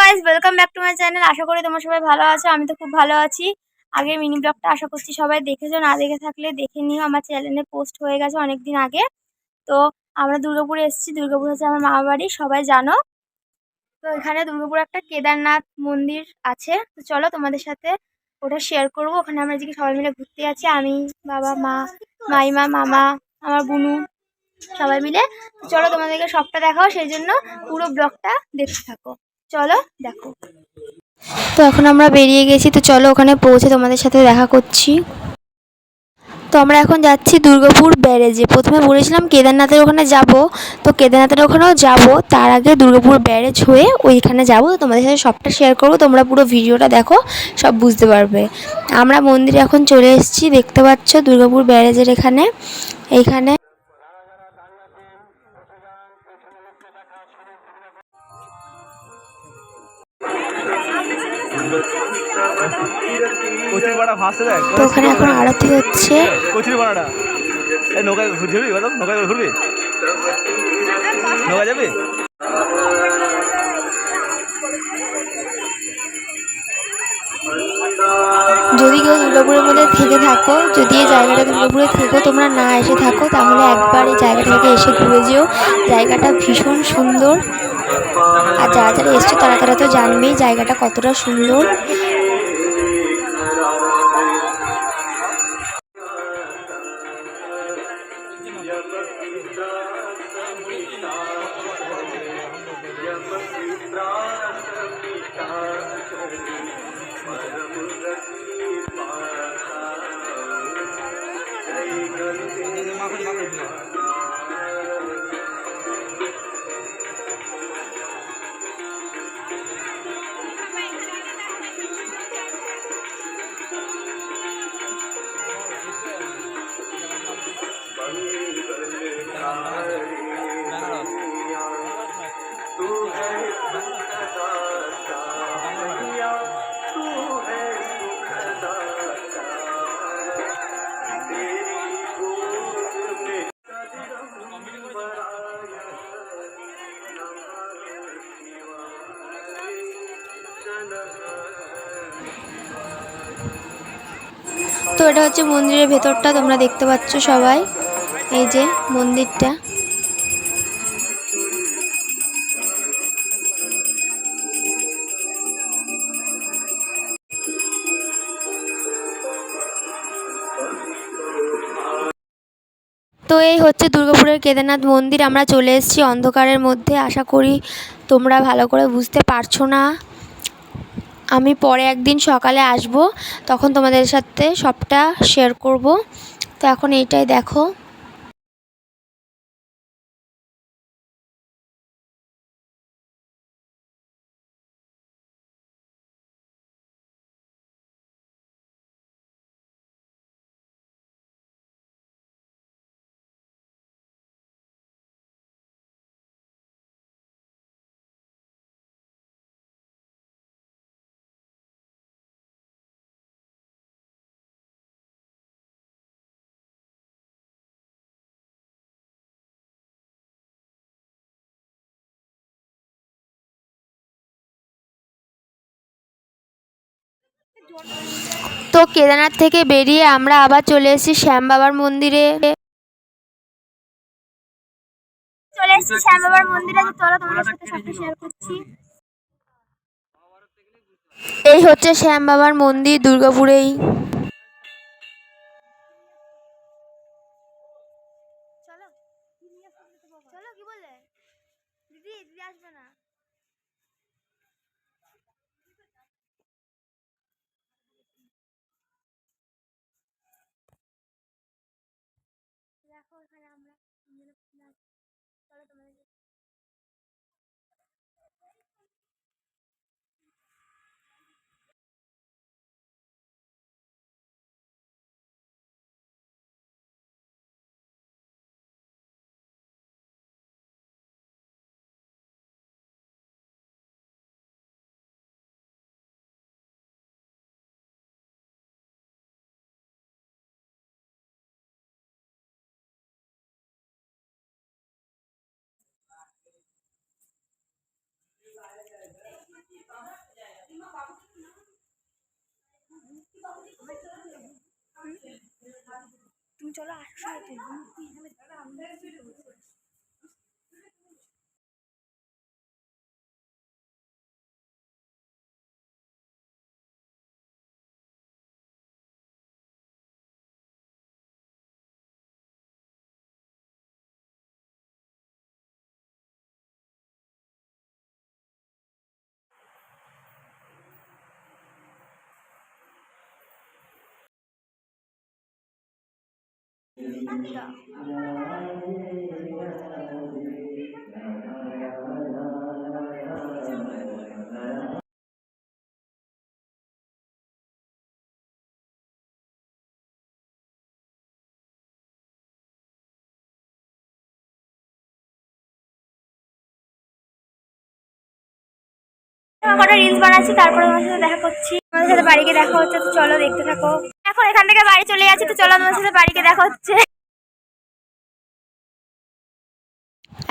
Guys welcome back to my channel আশা করি তোমরা সবাই ভালো আছো, আমি তো খুব ভালো আছি। আগের মিনি ব্লগটা আশা করছি সবাই দেখেছ, না দেখে থাকলে দেখে নিও, আমার চ্যানেলে পোস্ট হয়ে গেছে অনেক দিন আগে। তো আমরা দুর্গাপুরে এসেছি, দুর্গাপুর হচ্ছে আমার মামা বাড়ি, সবাই জানো। তো এখানে দুর্গাপুর একটা কেদারনাথ মন্দির আছে। তো চলো তোমাদের সাথে ওটা শেয়ার করব। ওখানে আমরা আজকে সবাই মিলে ঘুরতে যাচ্ছি, আমি, বাবা, মা, মাইমা, মামা, আমার বুনু, সবাই মিলে। চলো তোমাদেরকে সবটা দেখাও, সেই জন্য পুরো ব্লগটা দেখতে থাকো। চলো দেখো। তো এখন আমরা বেরিয়ে গেছি, তো চলো ওখানে পৌঁছে তোমাদের সাথে দেখা করছি। তো আমরা এখন যাচ্ছি দুর্গাপুর ব্যারেজে। প্রথমে বলেছিলাম কেদারনাথের ওখানে যাব, তো কেদারনাথের ওখানেও যাব। তার আগে দুর্গাপুর ব্যারেজ হয়ে ওইখানে যাব। তো তোমাদের সাথে সবটা শেয়ার করব, তোমরা পুরো ভিডিওটা দেখো, সব বুঝতে পারবে। আমরা মন্দিরে এখন চলে এসেছি, দেখতে পাচ্ছ দুর্গাপুর ব্যারেজের এখানে। এইখানে তো ওখানে এখন আরতি হচ্ছে। কচুরি পাড়াটা এই নৌকায় ঘুরবি নৌকায় ঘুরবি? নৌকা যাবি? যদি কেউ দুর্গাপুরের মধ্যে থেকে থাকো যদি এই জায়গাটা দুর্গাপুরে থেকো তোমরা না এসে থাকো তাহলে একবার এই জায়গাটা থেকে এসে ঘুরে যেও। জায়গাটা ভীষণ সুন্দর। আর যারা যারা এসছো তারা তারা তো জানবেই জায়গাটা কতটা সুন্দর। জন্য তো এটা হচ্ছে মন্দিরের ভেতরটা, তোমরা দেখতে পাচ্ছ সবাই। এই যে মন্দিরটা। তো এই হচ্ছে দুর্গাপুরের কেদারনাথ মন্দির। আমরা চলে এসেছি অন্ধকারের মধ্যে। আশা করি তোমরা ভালো করে বুঝতে পারছ না। আমি পরে একদিন সকালে আসব, তখন তোমাদের সাথে সবটা শেয়ার করব। তো এখন এইটাই দেখো। তো কেদারনাথ থেকে বেরিয়ে আমরা আবার চলে এসেছি শ্যাম বাবার মন্দিরে। চলে এসেছি শ্যাম বাবার মন্দিরে। এই হচ্ছে শ্যাম বাবার মন্দির দুর্গাপুরেই। চলো। কি দিদি দিদি আসবে না। 那。তুমি চলো আসো কটা রিলস বানাচ্ছি, তারপরে তোমার সাথে দেখা করছি। তোমাদের সাথে বাড়িকে দেখা হচ্ছে, তো চলো দেখতে থাকো। এখন এখান থেকে বাড়ি চলে যাচ্ছি, তো চলো তোমার সাথে বাড়িকে দেখা হচ্ছে।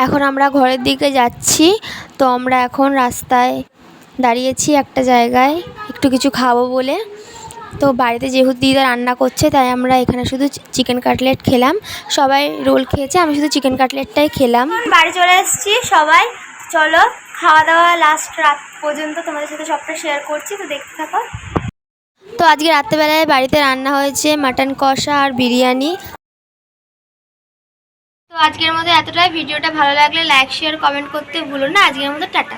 এখন আমরা ঘরের দিকে যাচ্ছি। তো আমরা এখন রাস্তায় দাঁড়িয়েছি একটা জায়গায় একটু কিছু খাব বলে। তো বাড়িতে যেহেতু দিদা রান্না করছে তাই আমরা এখানে শুধু চিকেন কাটলেট খেলাম। সবাই রোল খেয়েছে আমি শুধু চিকেন কাটলেটটাই খেলাম। বাড়ি চলে এসেছি সবাই। চলো খাওয়া দাওয়া লাস্ট রাত পর্যন্ত তোমাদের সাথে সবটা শেয়ার করছি তো দেখতে থাকো। তো আজকে রাত্রেবেলায় বাড়িতে রান্না হয়েছে মাটন কষা আর বিরিয়ানি। তো আজকের মতো এতটাই। ভিডিওটা ভালো লাগলে লাইক শেয়ার কমেন্ট করতে ভুলো না। আজকের মতো টাটা।